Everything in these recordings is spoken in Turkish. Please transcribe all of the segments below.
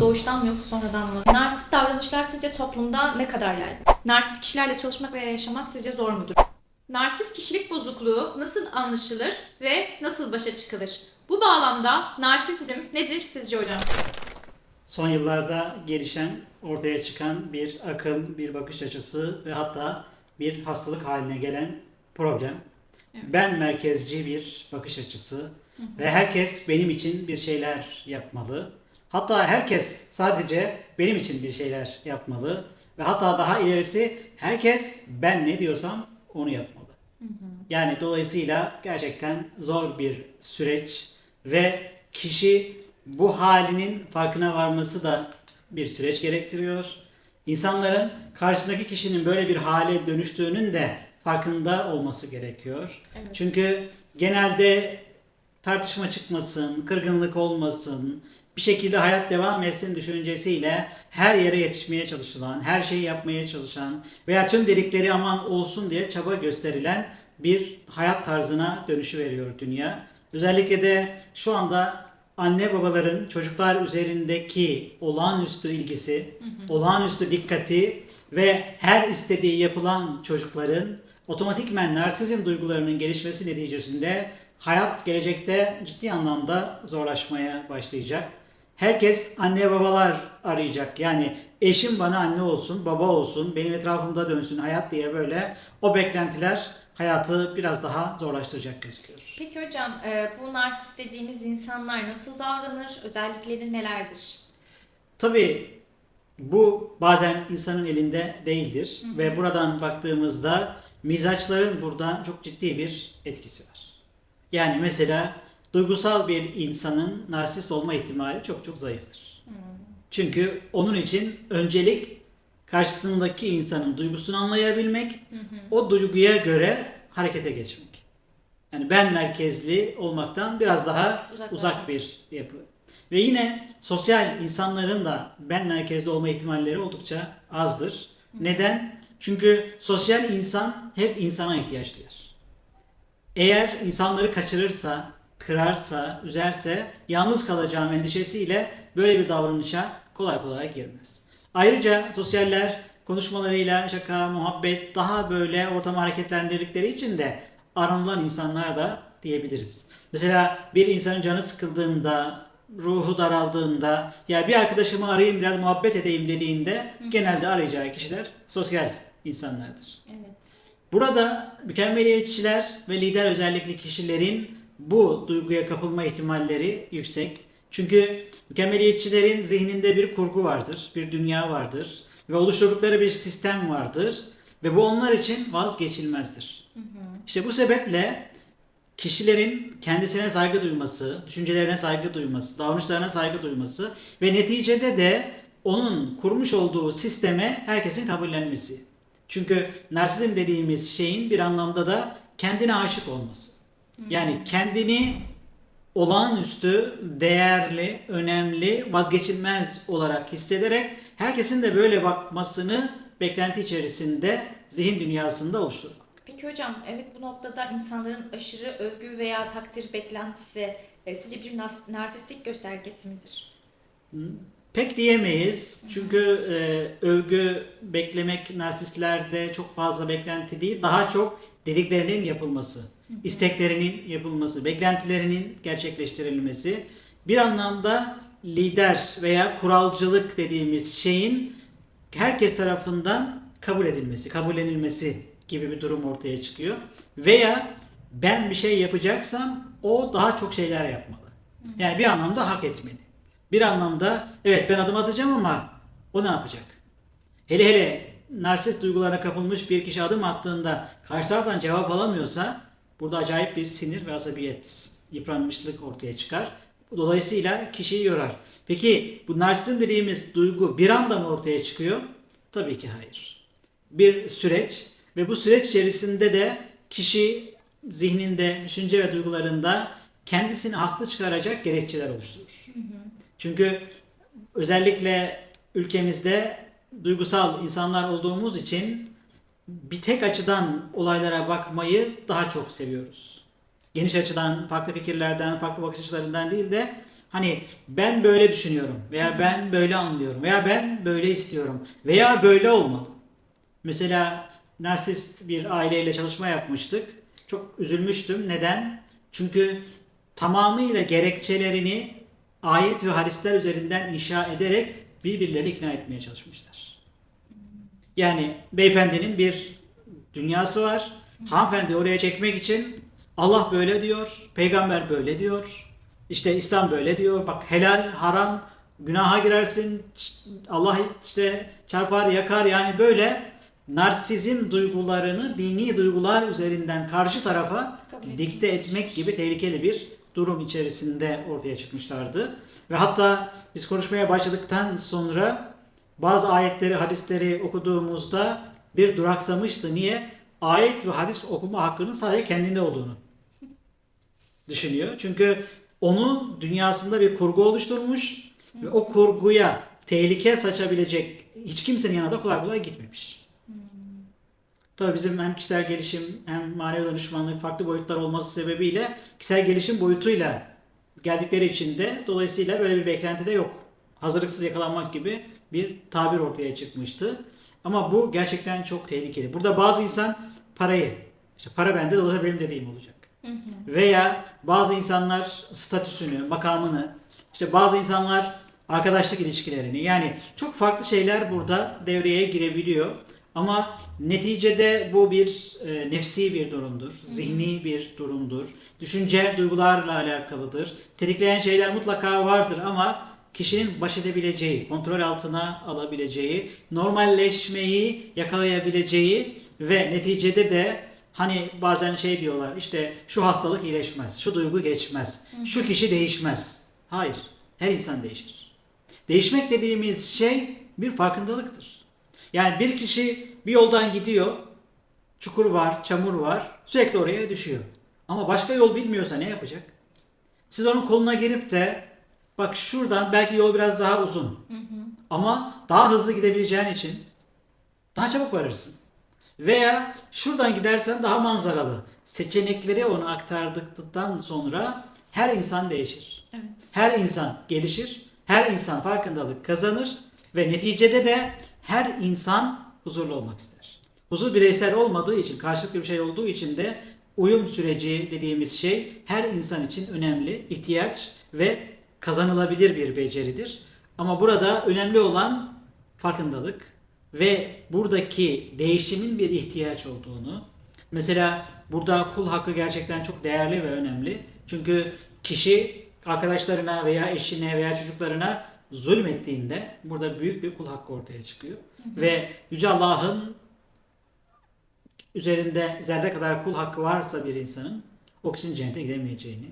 Doğuştan mı yoksa sonradan mı? Narsist davranışlar sizce toplumda ne kadar yaygın? Narsist kişilerle çalışmak veya yaşamak sizce zor mudur? Narsist kişilik bozukluğu nasıl anlaşılır ve nasıl başa çıkılır? Bu bağlamda narsizm nedir sizce hocam? Son yıllarda gelişen, ortaya çıkan bir akım, bir bakış açısı ve hatta bir hastalık haline gelen problem. Ben merkezci bir bakış açısı ve herkes benim için bir şeyler yapmalı. Hatta herkes sadece benim için bir şeyler yapmalı ve hatta daha ilerisi herkes ben ne diyorsam onu yapmalı. Yani dolayısıyla gerçekten zor bir süreç ve kişi bu halinin farkına varması da bir süreç gerektiriyor. İnsanların karşısındaki kişinin böyle bir hale dönüştüğünün de farkında olması gerekiyor. Evet. Çünkü genelde tartışma çıkmasın, kırgınlık olmasın, bir şekilde hayat devam etsin düşüncesiyle her yere yetişmeye çalışılan, her şeyi yapmaya çalışan veya tüm dedikleri aman olsun diye çaba gösterilen bir hayat tarzına dönüşü veriyor dünya. Özellikle de şu anda anne babaların çocuklar üzerindeki olağanüstü ilgisi, olağanüstü dikkati ve her istediği yapılan çocukların otomatikmen narsizm duygularının gelişmesi neticesinde hayat gelecekte ciddi anlamda zorlaşmaya başlayacak. Herkes anne babalar arayacak. Yani eşim bana anne olsun, baba olsun, benim etrafımda dönsün hayat diye böyle o beklentiler hayatı biraz daha zorlaştıracak gözüküyor. Peki hocam e, bu narsist dediğimiz insanlar nasıl davranır? Özellikleri nelerdir? Tabii bu bazen insanın elinde değildir ve buradan baktığımızda mizaçların burada çok ciddi bir etkisi var. Yani mesela duygusal bir insanın narsist olma ihtimali çok çok zayıftır. Çünkü onun için öncelik karşısındaki insanın duygusunu anlayabilmek, o duyguya göre harekete geçmek. Yani ben merkezli olmaktan biraz daha Uzaklaşmak. uzak bir yapı. Ve yine sosyal insanların da ben merkezli olma ihtimalleri oldukça azdır. Neden? Çünkü sosyal insan hep insana ihtiyaç duyar. Eğer insanları kaçırırsa, kırarsa, üzerse yalnız kalacağım endişesiyle böyle bir davranışa kolay kolay girmez. Ayrıca sosyaller konuşmalarıyla şaka, muhabbet daha böyle ortamı hareketlendirdikleri için de aranılan insanlar da diyebiliriz. Mesela bir insanın canı sıkıldığında, ruhu daraldığında ya bir arkadaşımı arayayım biraz muhabbet edeyim dediğinde genelde arayacağı kişiler sosyal insanlardır. Evet. Burada mükemmeliyetçiler ve lider özellikli kişilerin bu duyguya kapılma ihtimalleri yüksek. Çünkü mükemmeliyetçilerin zihninde bir kurgu vardır, bir dünya vardır ve oluşturdukları bir sistem vardır ve bu onlar için vazgeçilmezdir. İşte bu sebeple kişilerin kendisine saygı duyması, düşüncelerine saygı duyması, davranışlarına saygı duyması ve neticede de onun kurmuş olduğu sisteme herkesin kabullenmesi. Çünkü narsizm dediğimiz şeyin bir anlamda da kendine aşık olması. Yani kendini olağanüstü, değerli, önemli, vazgeçilmez olarak hissederek herkesin de böyle bakmasını beklenti içerisinde zihin dünyasında oluşturmak. Peki hocam evet bu noktada insanların aşırı övgü veya takdir beklentisi e, sizce bir narsistik göstergesi midir? Pek diyemeyiz. Çünkü e, övgü beklemek narsistlerde çok fazla beklenti değil. Daha çok dediklerinin yapılması, isteklerinin yapılması, beklentilerinin gerçekleştirilmesi. Bir anlamda lider veya kuralcılık dediğimiz şeyin herkes tarafından kabul edilmesi, kabullenilmesi gibi bir durum ortaya çıkıyor. Veya ben bir şey yapacaksam o daha çok şeyler yapmalı. Yani bir anlamda hak etmeli. Bir anlamda evet ben adım atacağım ama o ne yapacak? Hele hele narsist duygulara kapılmış bir kişi adım attığında karşı taraftan cevap alamıyorsa burada acayip bir sinir ve asabiyet, yıpranmışlık ortaya çıkar. Dolayısıyla kişiyi yorar. Peki bu narsizm dediğimiz duygu bir anda mı ortaya çıkıyor? Tabii ki hayır. Bir süreç ve bu süreç içerisinde de kişi zihninde, düşünce ve duygularında kendisini haklı çıkaracak gerekçeler oluşturur. Çünkü özellikle ülkemizde duygusal insanlar olduğumuz için bir tek açıdan olaylara bakmayı daha çok seviyoruz. Geniş açıdan, farklı fikirlerden, farklı bakış açılarından değil de Hani ben böyle düşünüyorum veya ben böyle anlıyorum veya ben böyle istiyorum veya böyle olmalı. Mesela narsist bir aileyle çalışma yapmıştık. Çok üzülmüştüm. Neden? Çünkü tamamıyla gerekçelerini ayet ve hadisler üzerinden inşa ederek birbirlerini ikna etmeye çalışmışlar. Yani beyefendinin bir dünyası var. Hanımefendi oraya çekmek için Allah böyle diyor, peygamber böyle diyor. İşte İslam böyle diyor. Bak helal, haram, günaha girersin. Allah işte çarpar, yakar yani böyle narsizm duygularını dini duygular üzerinden karşı tarafa dikte etmek gibi tehlikeli bir durum içerisinde ortaya çıkmışlardı. Ve hatta biz konuşmaya başladıktan sonra bazı ayetleri, hadisleri okuduğumuzda bir duraksamıştı. Niye? Ayet ve hadis okuma hakkının sadece kendinde olduğunu düşünüyor. Çünkü onu dünyasında bir kurgu oluşturmuş ve o kurguya tehlike saçabilecek hiç kimsenin yanına da kolay kolay gitmemiş. Tabii bizim hem kişisel gelişim hem manevi danışmanlık farklı boyutlar olması sebebiyle kişisel gelişim boyutuyla geldikleri için de dolayısıyla böyle bir beklenti de yok. Hazırlıksız yakalanmak gibi bir tabir ortaya çıkmıştı. Ama bu gerçekten çok tehlikeli. Burada bazı insan parayı, işte para bende dolayısıyla benim dediğim olacak. Veya bazı insanlar statüsünü, makamını, işte bazı insanlar arkadaşlık ilişkilerini yani çok farklı şeyler burada devreye girebiliyor. Ama neticede bu bir e, nefsi bir durumdur, zihni bir durumdur. Düşünce duygularla alakalıdır. Tetikleyen şeyler mutlaka vardır ama kişinin baş edebileceği, kontrol altına alabileceği, normalleşmeyi yakalayabileceği ve neticede de hani bazen şey diyorlar işte şu hastalık iyileşmez, şu duygu geçmez, şu kişi değişmez. Hayır, her insan değişir. Değişmek dediğimiz şey bir farkındalıktır. Yani bir kişi bir yoldan gidiyor, çukur var, çamur var, sürekli oraya düşüyor. Ama başka yol bilmiyorsa ne yapacak? Siz onun koluna girip de bak şuradan belki yol biraz daha uzun ama daha hızlı gidebileceğin için daha çabuk varırsın. Veya şuradan gidersen daha manzaralı. Seçenekleri ona aktardıktan sonra her insan değişir. Evet. Her insan gelişir, her insan farkındalık kazanır ve neticede de her insan huzurlu olmak ister. Huzur bireysel olmadığı için, karşılıklı bir şey olduğu için de uyum süreci dediğimiz şey her insan için önemli, ihtiyaç ve kazanılabilir bir beceridir. Ama burada önemli olan farkındalık ve buradaki değişimin bir ihtiyaç olduğunu, Mesela burada kul hakkı gerçekten çok değerli ve önemli. Çünkü kişi arkadaşlarına veya eşine veya çocuklarına zulmettiğinde burada büyük bir kul hakkı ortaya çıkıyor. Ve Yüce Allah'ın üzerinde zerre kadar kul hakkı varsa bir insanın o kişinin cennete gidemeyeceğini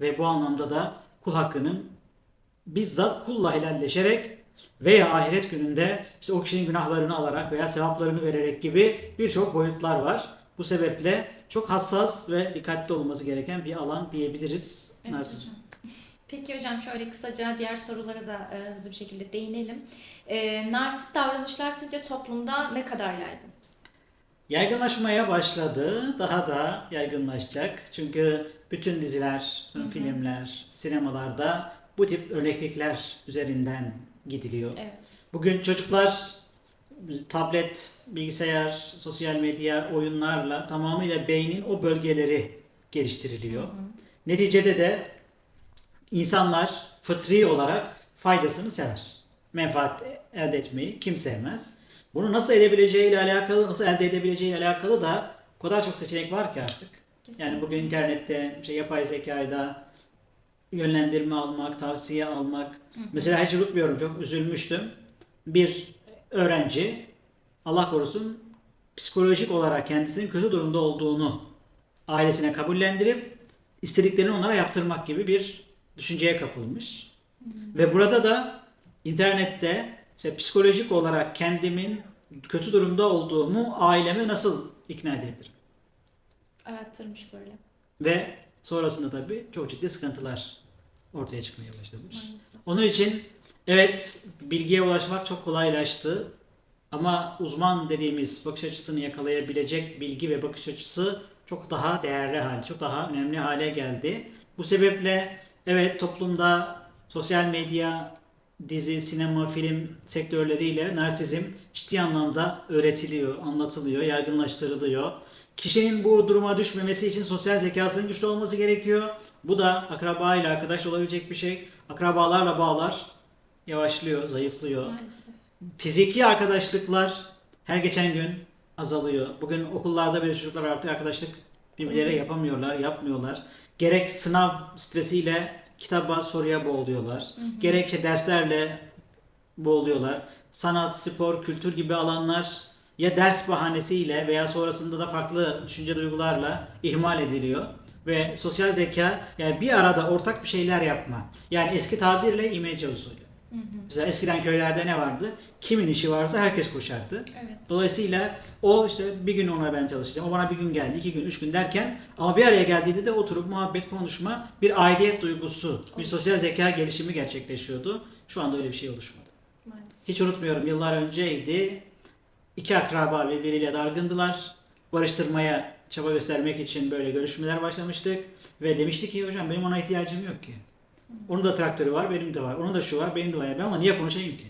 ve bu anlamda da kul hakkının bizzat kulla helalleşerek veya ahiret gününde işte o kişinin günahlarını alarak veya sevaplarını vererek gibi birçok boyutlar var. Bu sebeple çok hassas ve dikkatli olması gereken bir alan diyebiliriz Evet narsizm. Peki hocam şöyle kısaca diğer sorulara da e, hızlı bir şekilde değinelim. E, narsist davranışlar sizce toplumda ne kadar yaygın? Yaygınlaşmaya başladı. Daha da yaygınlaşacak. Çünkü bütün diziler, bütün filmler, sinemalarda bu tip örneklikler üzerinden gidiliyor. Evet. Bugün çocuklar tablet, bilgisayar, sosyal medya, oyunlarla tamamıyla beynin o bölgeleri geliştiriliyor. Neticede de insanlar fıtri olarak faydasını sever. Menfaat elde etmeyi kim sevmez? Bunu nasıl edebileceğiyle alakalı, nasıl elde edebileceğiyle alakalı da o kadar çok seçenek var ki artık. Yani bugün internette, şey yapay zekayda yönlendirme almak, tavsiye almak. Mesela hiç unutmuyorum çok üzülmüştüm. Bir öğrenci Allah korusun psikolojik olarak kendisinin kötü durumda olduğunu ailesine kabullendirip istediklerini onlara yaptırmak gibi bir düşünceye kapılmış. Ve burada da internette işte psikolojik olarak kendimin kötü durumda olduğumu aileme nasıl ikna edebilirim? Arattırmış böyle. Ve sonrasında tabii çok ciddi sıkıntılar ortaya çıkmaya başlamış. Maalesef. Onun için evet bilgiye ulaşmak çok kolaylaştı. Ama uzman dediğimiz bakış açısını yakalayabilecek bilgi ve bakış açısı çok daha değerli hale, çok daha önemli hale geldi. Bu sebeple evet toplumda sosyal medya, dizi, sinema, film sektörleriyle narsizm ciddi anlamda öğretiliyor, anlatılıyor, yaygınlaştırılıyor. Kişinin bu duruma düşmemesi için sosyal zekasının güçlü olması gerekiyor. Bu da akraba ile arkadaş olabilecek bir şey. Akrabalarla bağlar yavaşlıyor, zayıflıyor. Maalesef. Fiziki arkadaşlıklar her geçen gün azalıyor. Bugün okullarda bile çocuklar artık arkadaşlık birbirleriyle yapamıyorlar, yapmıyorlar. Gerek sınav stresiyle kitaba soruya boğuluyorlar. Gerekse derslerle boğuluyorlar. Sanat, spor, kültür gibi alanlar ya ders bahanesiyle veya sonrasında da farklı düşünce duygularla ihmal ediliyor. Ve sosyal zeka yani bir arada ortak bir şeyler yapma. Yani eski tabirle imece usulü. Mesela eskiden köylerde ne vardı? Kimin işi varsa herkes koşardı. Evet. Dolayısıyla o işte bir gün ona ben çalışacağım, o bana bir gün geldi, iki gün, üç gün derken ama bir araya geldiğinde de oturup muhabbet, konuşma, bir aidiyet duygusu, bir sosyal zeka gelişimi gerçekleşiyordu. Şu anda öyle bir şey oluşmadı. Maalesef. Hiç unutmuyorum yıllar önceydi. İki akraba birbiriyle dargındılar. Barıştırmaya çaba göstermek için böyle görüşmeler başlamıştık. Ve demiştik ki hocam benim ona ihtiyacım yok ki. Onun da traktörü var, benim de var. Onun da şu var, benim de var. Ben onunla niye konuşayım ki?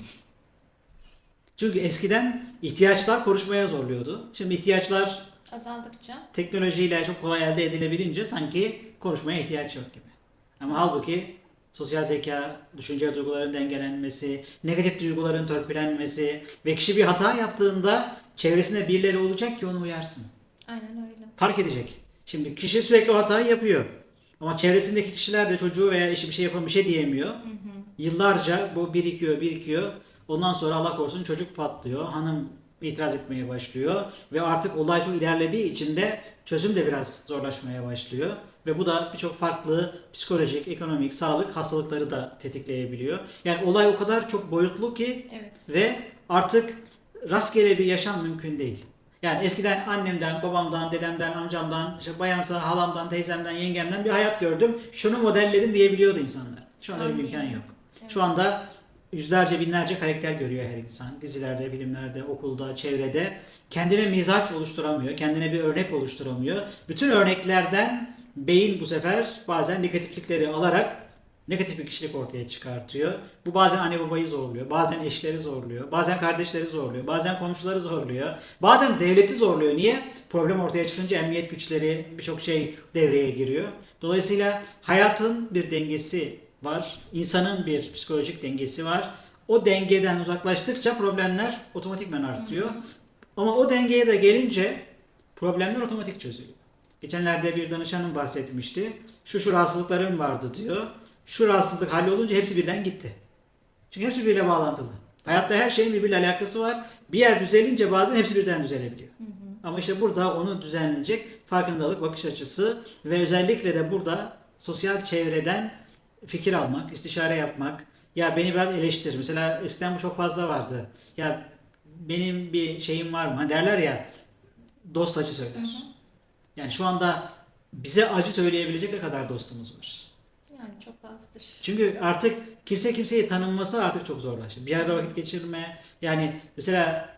Çünkü eskiden ihtiyaçlar konuşmaya zorluyordu. Şimdi ihtiyaçlar Azaldıkça teknolojiyle çok kolay elde edilebilince sanki konuşmaya ihtiyaç yok gibi. Ama halbuki sosyal zeka, düşünce duyguların dengelenmesi, negatif duyguların törpülenmesi ve kişi bir hata yaptığında çevresinde birileri olacak ki onu uyarsın. aynen öyle. Fark edecek. Şimdi kişi sürekli o hatayı yapıyor. Ama çevresindeki kişiler de çocuğu veya eşi bir şey yapan bir şey diyemiyor. Yıllarca bu birikiyor, birikiyor. Ondan sonra Allah korusun çocuk patlıyor. Hanım itiraz etmeye başlıyor. Ve artık olay çok ilerlediği için de çözüm de biraz zorlaşmaya başlıyor. Ve bu da birçok farklı psikolojik, ekonomik, sağlık hastalıkları da tetikleyebiliyor. Yani olay o kadar çok boyutlu ki Evet. ve artık rastgele bir yaşam mümkün değil. Yani eskiden annemden, babamdan, dedemden, amcamdan, işte bayansa halamdan, teyzemden, yengemden bir hayat gördüm. Şunu modelledim diyebiliyordu insanlar. Şu anda öyle bir imkan yok. Şu anda yüzlerce, binlerce karakter görüyor her insan. Dizilerde, filmlerde, okulda, çevrede. Kendine mizaç oluşturamıyor, kendine bir örnek oluşturamıyor. Bütün örneklerden beyin bu sefer bazen negatiflikleri alarak negatif bir kişilik ortaya çıkartıyor. Bu bazen anne babayı zorluyor, bazen eşleri zorluyor, bazen kardeşleri zorluyor, bazen komşuları zorluyor, bazen devleti zorluyor. Niye? Problem ortaya çıkınca emniyet güçleri birçok şey devreye giriyor. Dolayısıyla hayatın bir dengesi var, insanın bir psikolojik dengesi var. O dengeden uzaklaştıkça problemler otomatikman artıyor. Ama o dengeye de gelince problemler otomatik çözülüyor. Geçenlerde bir danışanım bahsetmişti. Şu şu rahatsızlıklarım vardı diyor. Şu rahatsızlık hallolunca hepsi birden gitti. Çünkü hepsi birbiriyle bağlantılı. Hayatta her şeyin birbiriyle alakası var. Bir yer düzelince bazen hepsi birden düzelebiliyor. Ama işte burada onu düzenleyecek farkındalık, bakış açısı ve özellikle de burada sosyal çevreden fikir almak, istişare yapmak. Ya beni biraz eleştir. Mesela eskiden bu çok fazla vardı. Ya benim bir şeyim var mı? Hani derler ya dost acı söyler. Yani şu anda bize acı söyleyebilecek ne kadar dostumuz var. Çok azdır. Çünkü artık kimse kimseyi tanınması artık çok zorlaştı. Bir yerde vakit geçirme, yani mesela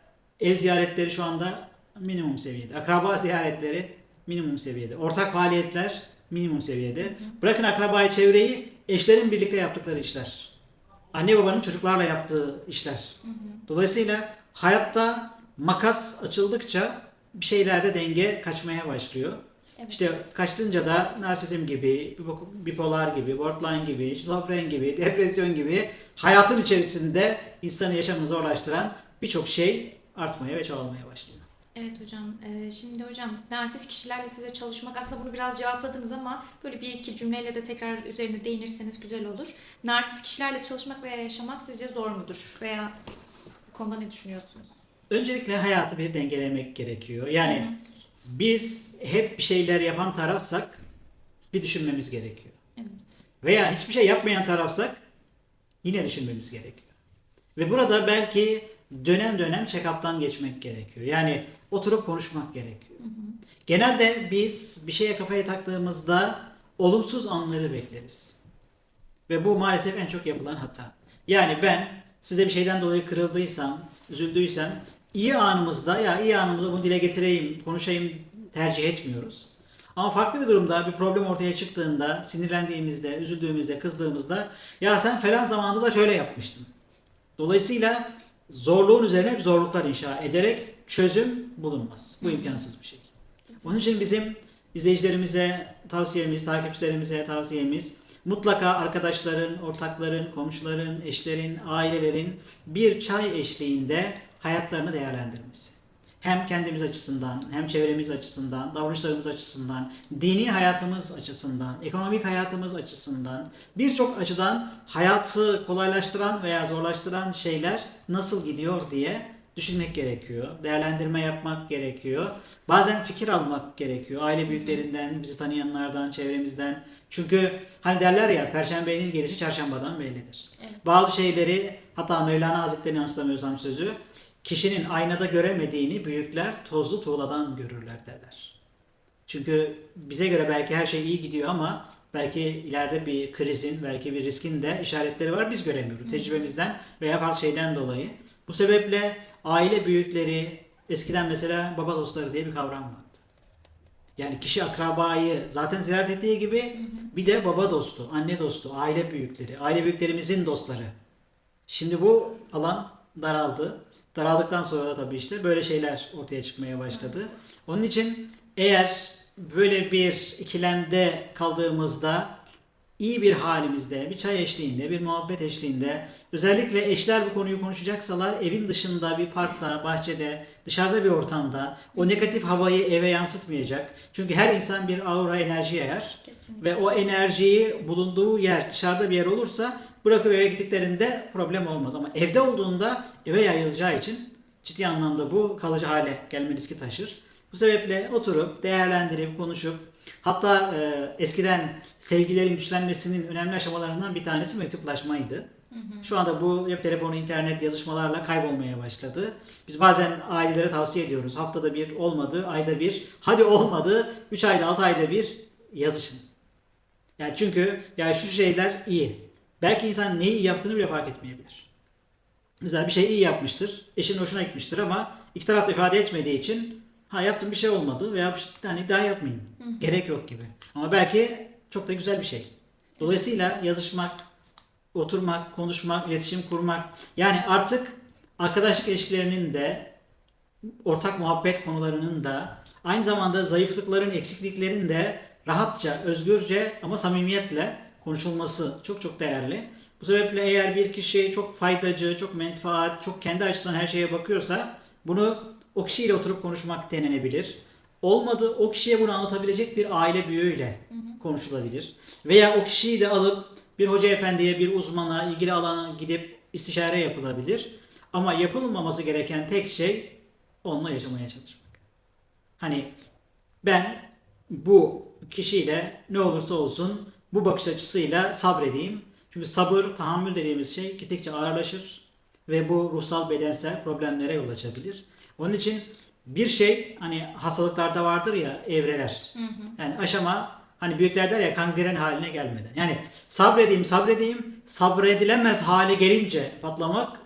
ev ziyaretleri şu anda minimum seviyede. Akraba ziyaretleri minimum seviyede. Ortak faaliyetler minimum seviyede. Bırakın akrabayı, çevreyi, eşlerin birlikte yaptıkları işler. Anne babanın çocuklarla yaptığı işler. Dolayısıyla hayatta makas açıldıkça bir şeylerde denge kaçmaya başlıyor. Evet. İşte kaçtınca da narsizm gibi, bipolar gibi, borderline gibi, şizofren gibi, depresyon gibi hayatın içerisinde insanın yaşamını zorlaştıran birçok şey artmaya ve çoğalmaya başlıyor. Evet hocam. Ee, şimdi hocam narsist kişilerle size çalışmak aslında bunu biraz cevapladınız ama böyle bir iki cümleyle de tekrar üzerine değinirseniz güzel olur. Narsist kişilerle çalışmak veya yaşamak sizce zor mudur? Veya bu konuda ne düşünüyorsunuz? Öncelikle hayatı bir dengelemek gerekiyor. Yani biz hep bir şeyler yapan tarafsak bir düşünmemiz gerekiyor. Evet. Veya hiçbir şey yapmayan tarafsak yine düşünmemiz gerekiyor. Ve burada belki dönem dönem check-up'tan geçmek gerekiyor. Yani oturup konuşmak gerekiyor. Genelde biz bir şeye kafaya taktığımızda olumsuz anları bekleriz. Ve bu maalesef en çok yapılan hata. Yani ben size bir şeyden dolayı kırıldıysam, üzüldüysem iyi anımızda ya iyi anımızda bunu dile getireyim, konuşayım tercih etmiyoruz. Ama farklı bir durumda bir problem ortaya çıktığında, sinirlendiğimizde, üzüldüğümüzde, kızdığımızda ya sen falan zamanda da şöyle yapmıştın. Dolayısıyla zorluğun üzerine zorluklar inşa ederek çözüm bulunmaz. Bu imkansız bir şey. Onun için bizim izleyicilerimize tavsiyemiz, takipçilerimize tavsiyemiz mutlaka arkadaşların, ortakların, komşuların, eşlerin, ailelerin bir çay eşliğinde hayatlarını değerlendirmesi. Hem kendimiz açısından, hem çevremiz açısından, davranışlarımız açısından, dini hayatımız açısından, ekonomik hayatımız açısından birçok açıdan hayatı kolaylaştıran veya zorlaştıran şeyler nasıl gidiyor diye düşünmek gerekiyor. Değerlendirme yapmak gerekiyor. Bazen fikir almak gerekiyor. Aile büyüklerinden, bizi tanıyanlardan, çevremizden. Çünkü hani derler ya Perşembenin gelişi çarşambadan bellidir. Evet. Bazı şeyleri hatta Mevlana Hazretleri'ni yansıtamıyorsam sözü kişinin aynada göremediğini büyükler tozlu tuğladan görürler derler. Çünkü bize göre belki her şey iyi gidiyor ama belki ileride bir krizin, belki bir riskin de işaretleri var biz göremiyoruz. Tecrübemizden veya farklı şeyden dolayı. Bu sebeple aile büyükleri, eskiden mesela baba dostları diye bir kavram vardı. Yani kişi akrabayı zaten ziyaret ettiği gibi bir de baba dostu, anne dostu, aile büyükleri, aile büyüklerimizin dostları. Şimdi bu alan daraldı. Daraldıktan sonra da tabii işte böyle şeyler ortaya çıkmaya başladı. Onun için eğer böyle bir ikilemde kaldığımızda iyi bir halimizde, bir çay eşliğinde, bir muhabbet eşliğinde özellikle eşler bu konuyu konuşacaksalar evin dışında bir parkta, bahçede, dışarıda bir ortamda o negatif havayı eve yansıtmayacak. Çünkü her insan bir aura enerji yayar. Kesinlikle. Ve o enerjiyi bulunduğu yer dışarıda bir yer olursa bırakıp eve gittiklerinde problem olmaz. Ama evde olduğunda eve yayılacağı için ciddi anlamda bu kalıcı hale gelme riski taşır. Bu sebeple oturup, değerlendirip, konuşup hatta e, eskiden sevgilerin güçlenmesinin önemli aşamalarından bir tanesi mektuplaşmaydı. Şu anda bu cep telefonu, internet yazışmalarla kaybolmaya başladı. Biz bazen ailelere tavsiye ediyoruz. Haftada bir olmadı, ayda bir. Hadi olmadı, 3 ayda, 6 ayda bir yazışın. Yani çünkü yani şu şeyler iyi. Belki insan neyi iyi yaptığını bile fark etmeyebilir. Mesela bir şey iyi yapmıştır, eşinin hoşuna gitmiştir ama iki taraf da ifade etmediği için ha yaptım bir şey olmadı veya şey, yani daha yapmayayım. Gerek yok gibi. Ama belki çok da güzel bir şey. Dolayısıyla yazışmak, oturmak, konuşmak, iletişim kurmak yani artık arkadaşlık ilişkilerinin de ortak muhabbet konularının da aynı zamanda zayıflıkların, eksikliklerin de rahatça, özgürce ama samimiyetle konuşulması çok çok değerli. Bu sebeple eğer bir kişi çok faydacı, çok menfaat, çok kendi açısından her şeye bakıyorsa bunu o kişiyle oturup konuşmak denenebilir. Olmadı o kişiye bunu anlatabilecek bir aile büyüğüyle konuşulabilir. Veya o kişiyi de alıp bir hoca efendiye, bir uzmana, ilgili alana gidip istişare yapılabilir. Ama yapılmaması gereken tek şey onunla yaşamaya çalışmak. Hani ben bu kişiyle ne olursa olsun bu bakış açısıyla sabredeyim. Çünkü sabır, tahammül dediğimiz şey gittikçe ağırlaşır ve bu ruhsal bedensel problemlere yol açabilir. Onun için bir şey hani hastalıklarda vardır ya evreler. Yani aşama hani büyükler der ya kangren haline gelmeden. Yani sabredeyim sabredeyim sabredilemez hale gelince patlamak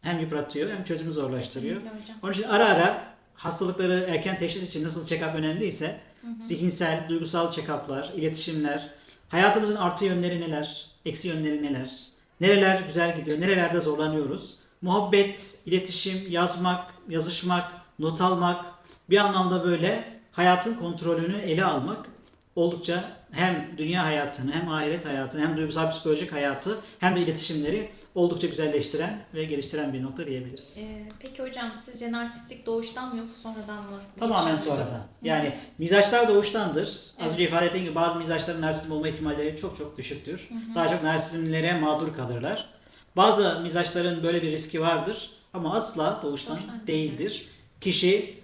hem yıpratıyor hem çözümü zorlaştırıyor. Onun için ara ara hastalıkları erken teşhis için nasıl check-up önemliyse zihinsel, duygusal check-up'lar, iletişimler, hayatımızın artı yönleri neler, eksi yönleri neler, nereler güzel gidiyor, nerelerde zorlanıyoruz. Muhabbet, iletişim, yazmak, yazışmak, not almak, bir anlamda böyle hayatın kontrolünü ele almak oldukça hem dünya hayatını hem ahiret hayatını hem duygusal psikolojik hayatı hem de iletişimleri oldukça güzelleştiren ve geliştiren bir nokta diyebiliriz. Ee, peki hocam sizce narsistik doğuştan mı yoksa sonradan mı? Tamamen sonradan. Yani mizaçlar doğuştandır. Az Evet. önce ifade ettiğim gibi bazı mizaçların narsizm olma ihtimalleri çok çok düşüktür. Daha çok narsizmlere mağdur kalırlar. Bazı mizaçların böyle bir riski vardır ama asla doğuştan Doğuştan değildir. Kişi a-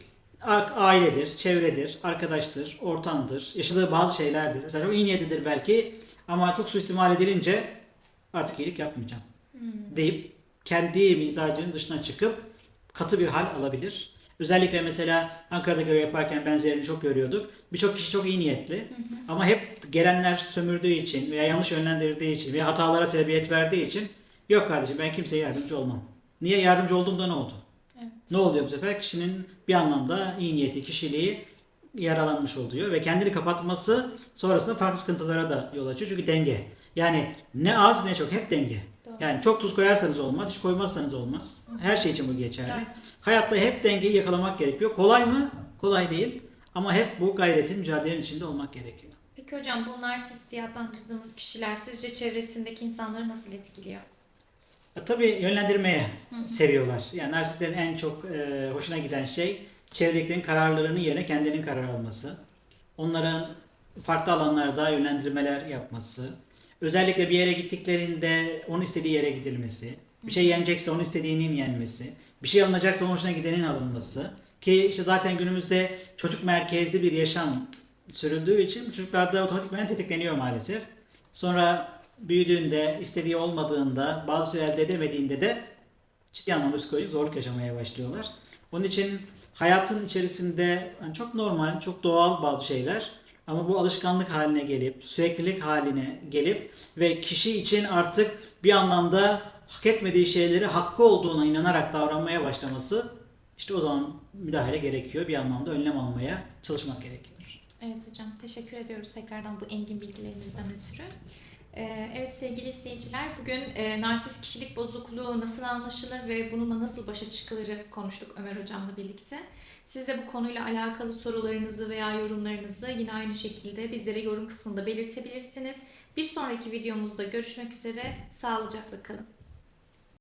ailedir, çevredir, arkadaştır, ortamdır, yaşadığı bazı şeylerdir. Mesela çok iyi niyetlidir belki ama çok suistimal edilince artık iyilik yapmayacağım deyip kendi mizacının dışına çıkıp katı bir hal alabilir. Özellikle mesela Ankara'da görev yaparken benzerini çok görüyorduk. Birçok kişi çok iyi niyetli ama hep gelenler sömürdüğü için veya yanlış yönlendirdiği için veya hatalara sebebiyet verdiği için yok kardeşim ben kimseye yardımcı olmam. Niye yardımcı olduğumda ne oldu? Evet. Ne oluyor bu sefer? Kişinin bir anlamda iyi niyeti, kişiliği yaralanmış oluyor ve kendini kapatması sonrasında farklı sıkıntılara da yol açıyor. Çünkü denge. Yani ne az ne çok hep denge. Doğru. Yani çok tuz koyarsanız olmaz, hiç koymazsanız olmaz. Her şey için bu geçerli. Evet. Hayatta hep dengeyi yakalamak gerekiyor. Kolay mı? Kolay değil. Ama hep bu gayretin, mücadelenin içinde olmak gerekiyor. Peki hocam bu narsist diye adlandırdığımız kişiler sizce çevresindeki insanları nasıl etkiliyor? E, Tabii yönlendirmeye seviyorlar. Yani narsistlerin en çok e, hoşuna giden şey çevredekilerin kararlarının yerine kendinin karar alması. Onların farklı alanlarda yönlendirmeler yapması. Özellikle bir yere gittiklerinde onun istediği yere gidilmesi. Bir şey yenecekse onun istediğinin yenmesi. Bir şey alınacaksa onun hoşuna gidenin alınması. Ki işte zaten günümüzde çocuk merkezli bir yaşam sürüldüğü için çocuklarda otomatikman tetikleniyor maalesef. Sonra büyüdüğünde, istediği olmadığında, bazı şeyler elde edemediğinde de ciddi anlamda psikolojik zorluk yaşamaya başlıyorlar. Onun için hayatın içerisinde yani çok normal, çok doğal bazı şeyler ama bu alışkanlık haline gelip, süreklilik haline gelip ve kişi için artık bir anlamda hak etmediği şeyleri hakkı olduğuna inanarak davranmaya başlaması işte o zaman müdahale gerekiyor. Bir anlamda önlem almaya çalışmak gerekiyor. Evet hocam teşekkür ediyoruz tekrardan bu engin bilgilerinizden ötürü. Ee, Evet sevgili izleyiciler bugün e, narsist kişilik bozukluğu nasıl anlaşılır ve bununla nasıl başa çıkılırı konuştuk Ömer hocamla birlikte. Siz de bu konuyla alakalı sorularınızı veya yorumlarınızı yine aynı şekilde bizlere yorum kısmında belirtebilirsiniz. Bir sonraki videomuzda görüşmek üzere. Sağlıcakla kalın.